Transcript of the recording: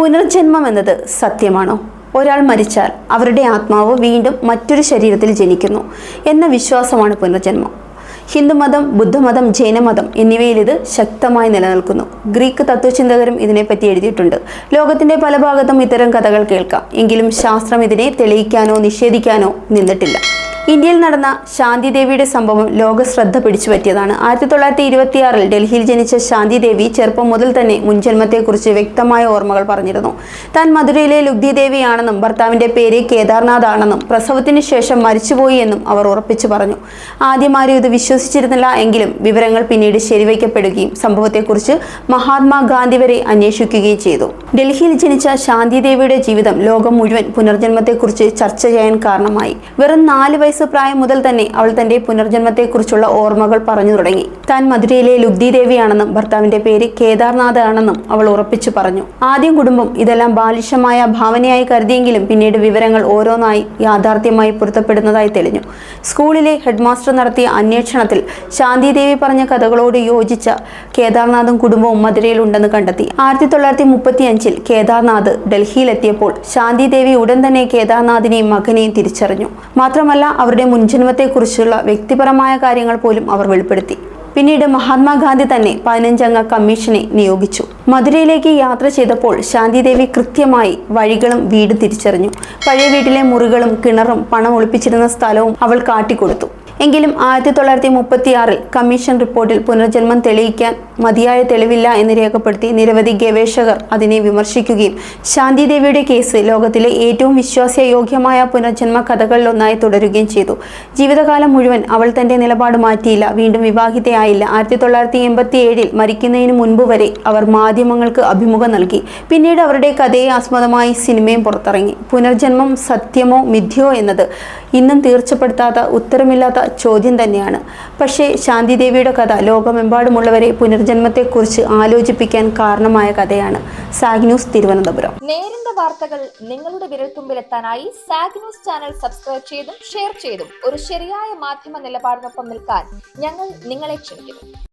പുനർജന്മം എന്നത് സത്യമാണോ? ഒരാൾ മരിച്ചാൽ അവരുടെ ആത്മാവ് വീണ്ടും മറ്റൊരു ശരീരത്തിൽ ജനിക്കുന്നു എന്ന വിശ്വാസമാണ് പുനർജന്മം. ഹിന്ദുമതം ബുദ്ധമതം ജൈനമതം എന്നിവയിൽ ഇത് ശക്തമായി നിലനിൽക്കുന്നു. ഗ്രീക്ക് തത്വചിന്തകരും ഇതിനെപ്പറ്റി എഴുതിയിട്ടുണ്ട്. ലോകത്തിന്റെ പല ഭാഗത്തും ഇത്തരം കഥകൾ കേൾക്കാം. എങ്കിലും ശാസ്ത്രം ഇതിനെ തെളിയിക്കാനോ നിഷേധിക്കാനോ നിന്നിട്ടില്ല. ഇന്ത്യയിൽ നടന്ന ശാന്തിദേവിയുടെ സംഭവം ലോക ശ്രദ്ധ പിടിച്ചുപറ്റിയതാണ്. ആയിരത്തി തൊള്ളായിരത്തി ഇരുപത്തിയാറിൽ ഡൽഹിയിൽ ജനിച്ച ശാന്തിദേവി ചെറുപ്പം മുതൽ തന്നെ മുൻജന്മത്തെക്കുറിച്ച് വ്യക്തമായ ഓർമ്മകൾ പറഞ്ഞിരുന്നു. താൻ മധുരയിലെ ലുഗ്ധി ദേവിയാണെന്നും ഭർത്താവിന്റെ പേര് കേദാർനാഥ് ആണെന്നും പ്രസവത്തിന് ശേഷം മരിച്ചുപോയി എന്നും അവർ ഉറപ്പിച്ചു പറഞ്ഞു. ആദ്യം ആരും ഇത് വിശ്വസിച്ചിരുന്നില്ല എങ്കിലും വിവരങ്ങൾ പിന്നീട് ശരിവയ്ക്കപ്പെടുകയും സംഭവത്തെക്കുറിച്ച് മഹാത്മാഗാന്ധി വരെ അന്വേഷിക്കുകയും ചെയ്തു. ഡൽഹിയിൽ ജനിച്ച ശാന്തിദേവിയുടെ ജീവിതം ലോകം മുഴുവൻ പുനർജന്മത്തെക്കുറിച്ച് ചർച്ച ചെയ്യാൻ കാരണമായി. വെറും നാല് വയസ്സ് പ്രായം മുതൽ തന്നെ അവൾ തന്റെ പുനർജന്മത്തെക്കുറിച്ചുള്ള ഓർമ്മകൾ പറഞ്ഞു തുടങ്ങി. താൻ മധുരയിലെ ലുബ്ധി ദേവിയാണെന്നും ഭർത്താവിന്റെ പേര് കേദാർനാഥ് ആണെന്നും അവൾ ഉറപ്പിച്ചു പറഞ്ഞു. ആദ്യം കുടുംബം ഇതെല്ലാം ബാലിശമായ ഭാവനയായി കരുതിയെങ്കിലും പിന്നീട് വിവരങ്ങൾ ഓരോന്നായി യാഥാർത്ഥ്യമായി പൊരുത്തപ്പെടുന്നതായി തെളിഞ്ഞു. സ്കൂളിലെ ഹെഡ്മാസ്റ്റർ നടത്തിയ അന്വേഷണത്തിൽ ശാന്തിദേവി പറഞ്ഞ കഥകളോട് യോജിച്ച കേദാർനാഥും കുടുംബവും മധുരയിൽ ഉണ്ടെന്ന് കണ്ടെത്തി. ആയിരത്തി തൊള്ളായിരത്തി മുപ്പത്തി അഞ്ചിൽ കേദാർനാഥ് ഡൽഹിയിലെത്തിയപ്പോൾ ശാന്തിദേവി ഉടൻ തന്നെ കേദാർനാഥിനെയും മകനെയും തിരിച്ചറിഞ്ഞു. മാത്രമല്ല അവരുടെ മുൻജന്മത്തെക്കുറിച്ചുള്ള വ്യക്തിപരമായ കാര്യങ്ങൾ പോലും അവർ വെളിപ്പെടുത്തി. പിന്നീട് മഹാത്മാഗാന്ധി തന്നെ പതിനഞ്ചംഗ കമ്മീഷനെ നിയോഗിച്ചു. മധുരയിലേക്ക് യാത്ര ചെയ്തപ്പോൾ ശാന്തിദേവി കൃത്യമായി വഴികളും വീട് തിരിച്ചറിഞ്ഞു. പഴയ വീട്ടിലെ മുറികളും കിണറും പണം ഒളിപ്പിച്ചിരുന്ന സ്ഥലവും അവൾ കാട്ടിക്കൊടുത്തു. എങ്കിലും ആയിരത്തി തൊള്ളായിരത്തി മുപ്പത്തിയാറിൽ കമ്മീഷൻ റിപ്പോർട്ടിൽ പുനർജന്മം തെളിയിക്കാൻ മതിയായ തെളിവില്ല എന്ന് രേഖപ്പെടുത്തി നിരവധി ഗവേഷകർ അതിനെ വിമർശിക്കുകയും ശാന്തിദേവിയുടെ കേസ് ലോകത്തിലെ ഏറ്റവും വിശ്വാസയോഗ്യമായ പുനർജന്മ കഥകളിലൊന്നായി തുടരുകയും ചെയ്തു. ജീവിതകാലം മുഴുവൻ അവൾ തന്റെ നിലപാട് മാറ്റിയില്ല. വീണ്ടും വിവാഹിതയായില്ല. ആയിരത്തി തൊള്ളായിരത്തി എൺപത്തി ഏഴിൽ മരിക്കുന്നതിന് മുൻപ് വരെ അവർ മാധ്യമങ്ങൾക്ക് അഭിമുഖം നൽകി. പിന്നീട് അവരുടെ കഥയെ ആസ്പദമായി സിനിമയും പുറത്തിറങ്ങി. പുനർജന്മം സത്യമോ മിഥ്യയോ എന്നത് ഇന്നും തീർച്ചപ്പെടുത്താത്ത ഉത്തരമില്ലാത്ത ചോദ്യം തന്നെയാണ്. പക്ഷേ ശാന്തിദേവിയുടെ കഥ ലോകമെമ്പാടുമുള്ളവരെ പുനർജന്മത്തെക്കുറിച്ച് ആലോചിപ്പിക്കാൻ കാരണമായ കഥയാണ് സാഗ് ന്യൂസ് തിരുവനന്തപുരം. നേരിന്റെ വാർത്തകൾ നിങ്ങളുടെ വിരൽത്തുമ്പിലെത്താനായി സാഗ് ന്യൂസ് ചാനൽ സബ്സ്ക്രൈബ് ചെയ്തും ഷെയർ ചെയ്തും ഒരു ശരിയായ മാധ്യമ നിലപാടിനൊപ്പം നിൽക്കാൻ ഞങ്ങൾ നിങ്ങളെ ക്ഷണിക്കുന്നു.